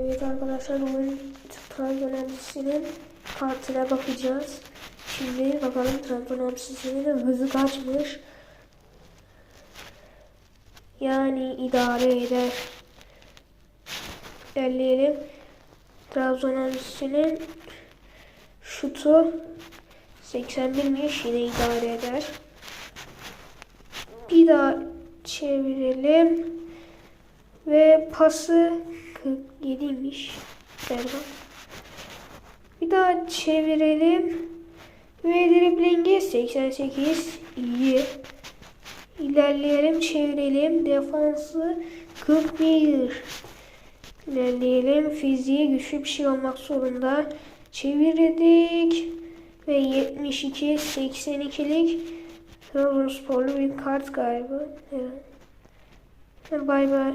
Evet arkadaşlar bugün Trabzon önemlisinin kartına bakacağız. Şimdi bakalım Trabzon önemlisinin hızı kaçmış. Yani idare eder. İlerleyelim. Trabzon önemlisinin şutu 81'miş yine idare eder. Bir daha çevirelim. Ve pası 47'ymiş. Galiba. Bir daha çevirelim. Ve driblingi 88. İyi. İlerleyelim çevirelim. Defansı 41. İlerleyelim. Fiziği güçlü bir şey olmak zorunda. Çevirdik. Ve 72 82'lik Trabzonsporlu bir kart galiba. Evet. Bay bay.